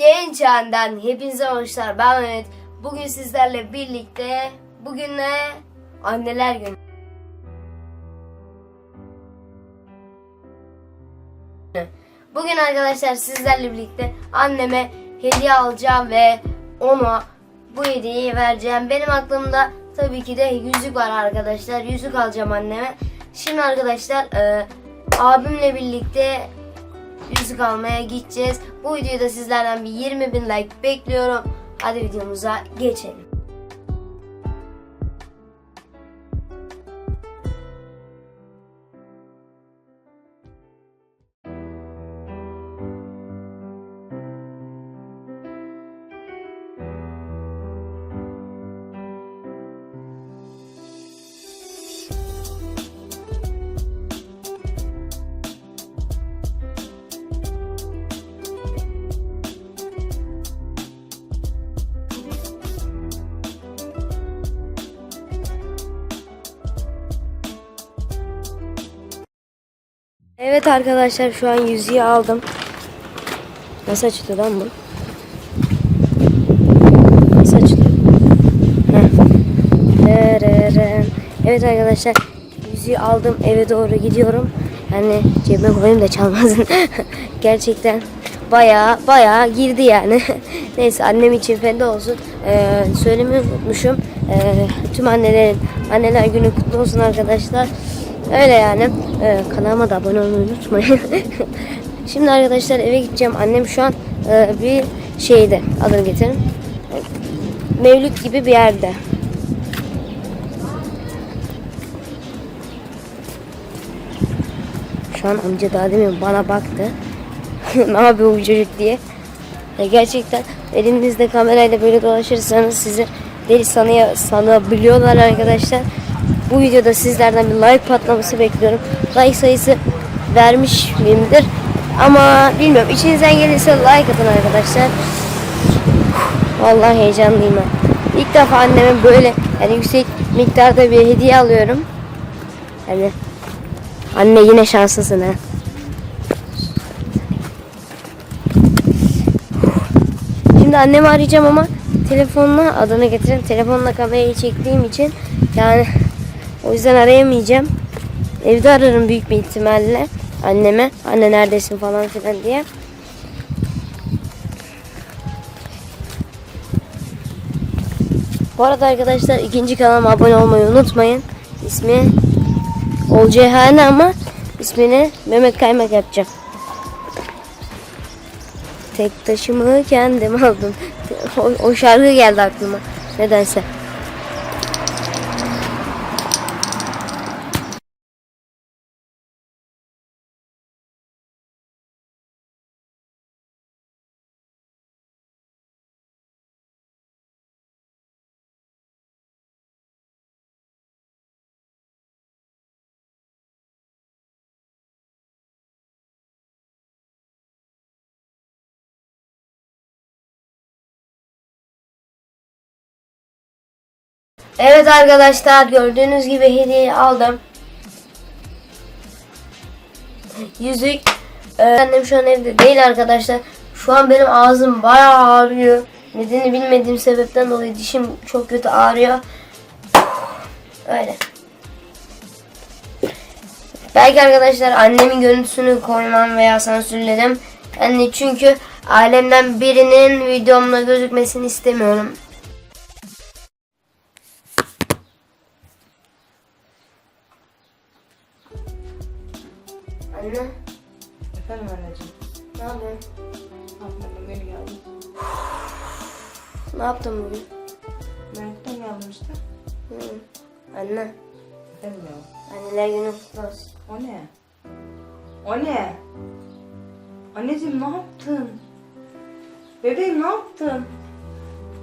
Genç An'dan hepinize hoşlar. Ben Mehmet. Bugün sizlerle birlikte bugün ne? Anneler günü. Bugün arkadaşlar sizlerle birlikte anneme hediye alacağım ve ona bu hediyeyi vereceğim. Benim aklımda tabii ki de yüzük var arkadaşlar. Yüzük alacağım anneme. Şimdi arkadaşlar e, abimle birlikte yüzük almaya gideceğiz. Bu videoda sizlerden bir 20 bin like bekliyorum. Hadi videomuza geçelim. Evet arkadaşlar şu an yüzüğü aldım. Nasıl açılıyor lan bu? Nasıl açılıyor? Evet arkadaşlar yüzüğü aldım eve doğru gidiyorum. Yani cebime koyayım da çalmasın. Gerçekten baya baya girdi yani. Neyse annem için feda olsun. Ee, söylemeyi unutmuşum. Ee, tüm annelerin anneler günü kutlu olsun arkadaşlar. Öyle yani. Ee, kanalıma da abone olmayı unutmayın. Şimdi arkadaşlar eve gideceğim. Annem şu an e, bir şeyde adını getirin. Mevlüt gibi bir yerde. Şu an amca daha demin bana baktı. ne yapıyor bu çocuk diye. Ya gerçekten elinizde kamerayla böyle dolaşırsanız sizi deli sanıyor, sanabiliyorlar arkadaşlar. Bu videoda sizlerden bir like patlaması bekliyorum. Like sayısı vermiş miyimdir? Ama bilmiyorum. İçinizden gelirse like atın arkadaşlar. Vallahi heyecanlıyım ben. İlk defa anneme böyle yani yüksek miktarda bir hediye alıyorum. Yani anne yine şanslısın ha. Şimdi annemi arayacağım ama telefonla adını getirin. Telefonla kamerayı çektiğim için yani o yüzden arayamayacağım. Evde ararım büyük bir ihtimalle anneme. Anne neredesin falan filan diye. Bu arada arkadaşlar ikinci kanalıma abone olmayı unutmayın. İsmi Olcayhane ama ismini Mehmet Kaymak yapacağım. Tek taşımı kendim aldım. O, o şarkı geldi aklıma. Nedense. Evet arkadaşlar gördüğünüz gibi hediyeyi aldım. Yüzük. Ee, annem şu an evde değil arkadaşlar. Şu an benim ağzım bayağı ağrıyor. Nedeni bilmediğim sebepten dolayı dişim çok kötü ağrıyor. Öyle. Belki arkadaşlar annemin görüntüsünü koymam veya sansürlerim. Yani çünkü ailemden birinin videomda gözükmesini istemiyorum. Anne, Efendim anneciğim. ne yapıyorsun? Anladım beni geldim. Ne yaptın bugün? Mehmet'ten geldim işte. Hı. Anne, Efendim ya. anneler günü kutlu olsun. O ne? O ne? Anneciğim ne yaptın? Bebeğim ne yaptın?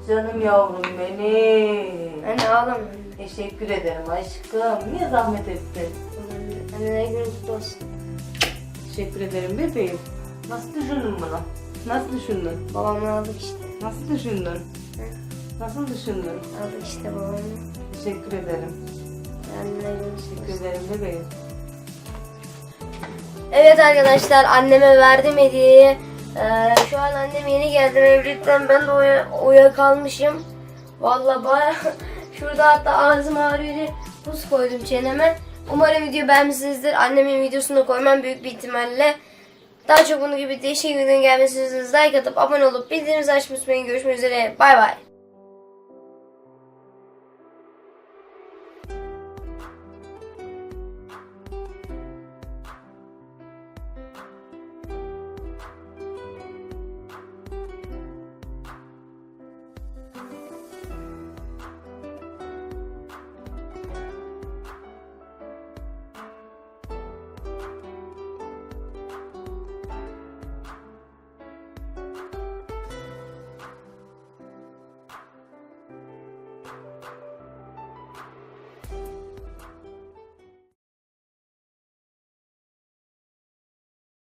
Canım yavrum benim. Anne ağlama. Teşekkür ederim aşkım. Niye zahmet ettin? Anneler günü kutlu olsun. Teşekkür ederim bebeğim. Nasıl düşündün bunu? Nasıl düşündün? Babamla aldık işte. Nasıl düşündün? Nasıl düşündün? Aldık işte babamla. Teşekkür ederim. Kutlu Teşekkür ederim bebeğim. Evet arkadaşlar anneme verdim hediyeyi. Ee, şu an annem yeni geldi evlilikten ben de uya, uyuyakalmışım. Vallahi baya şurada hatta ağzım ağrıyor diye buz koydum çeneme. Umarım video beğenmişsinizdir. Annemin videosunu koymam büyük bir ihtimalle. Daha çok bunun gibi değişik videoların gelmesini like atıp abone olup bildirimleri açmayı unutmayın. Görüşmek üzere. Bay bay.